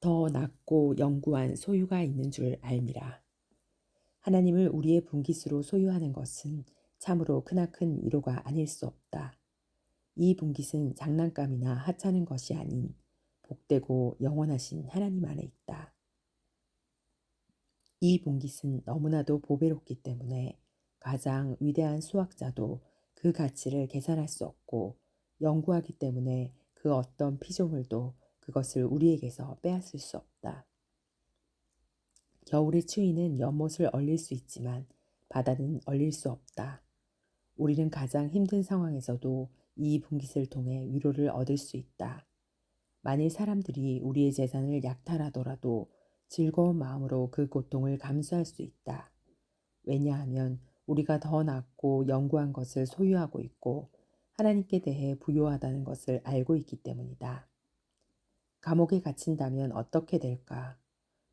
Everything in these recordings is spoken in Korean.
더 낮고 영구한 소유가 있는 줄 알미라. 하나님을 우리의 분깃으로 소유하는 것은 참으로 크나큰 위로가 아닐 수 없다. 이 분깃은 장난감이나 하찮은 것이 아닌 복되고 영원하신 하나님 안에 있다. 이 분깃은 너무나도 보배롭기 때문에 가장 위대한 수학자도 그 가치를 계산할 수 없고 영구하기 때문에 그 어떤 피조물도 그것을 우리에게서 빼앗을 수 없다. 겨울의 추위는 연못을 얼릴 수 있지만 바다는 얼릴 수 없다. 우리는 가장 힘든 상황에서도 이 분깃을 통해 위로를 얻을 수 있다. 만일 사람들이 우리의 재산을 약탈하더라도 즐거운 마음으로 그 고통을 감수할 수 있다. 왜냐하면 우리가 더 낫고 영구한 것을 소유하고 있고 하나님께 대해 부요하다는 것을 알고 있기 때문이다. 감옥에 갇힌다면 어떻게 될까?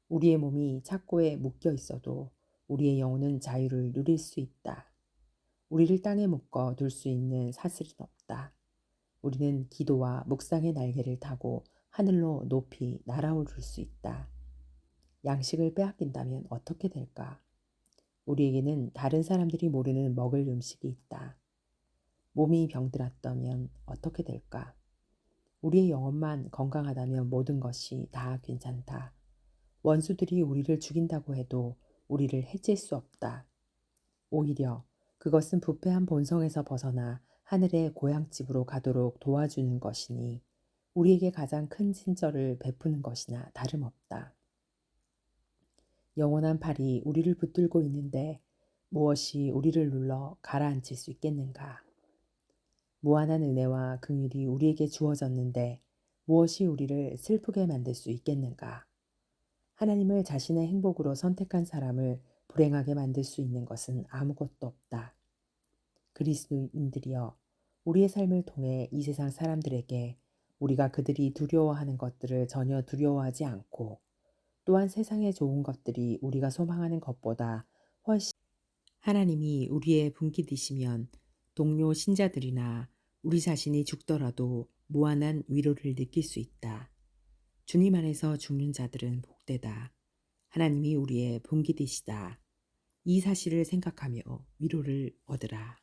우리의 몸이 착고에 묶여 있어도 우리의 영혼은 자유를 누릴 수 있다. 우리를 땅에 묶어 둘 수 있는 사슬은 없다. 우리는 기도와 묵상의 날개를 타고 하늘로 높이 날아오를 수 있다. 양식을 빼앗긴다면 어떻게 될까? 우리에게는 다른 사람들이 모르는 먹을 음식이 있다. 몸이 병들었다면 어떻게 될까? 우리의 영혼만 건강하다면 모든 것이 다 괜찮다. 원수들이 우리를 죽인다고 해도 우리를 해칠 수 없다. 오히려 그것은 부패한 본성에서 벗어나 하늘의 고향집으로 가도록 도와주는 것이니 우리에게 가장 큰 친절을 베푸는 것이나 다름없다. 영원한 팔이 우리를 붙들고 있는데 무엇이 우리를 눌러 가라앉힐 수 있겠는가? 무한한 은혜와 긍휼이 우리에게 주어졌는데 무엇이 우리를 슬프게 만들 수 있겠는가? 하나님을 자신의 행복으로 선택한 사람을 불행하게 만들 수 있는 것은 아무것도 없다. 그리스도인들이여 우리의 삶을 통해 이 세상 사람들에게 우리가 그들이 두려워하는 것들을 전혀 두려워하지 않고 또한 세상의 좋은 것들이 우리가 소망하는 것보다 훨씬 하나님이 우리의 분깃이시면 동료 신자들이나 우리 자신이 죽더라도 무한한 위로를 느낄 수 있다. 주님 안에서 죽는 자들은 복되다. 하나님이 우리의 분깃이시다. 이 사실을 생각하며 위로를 얻으라.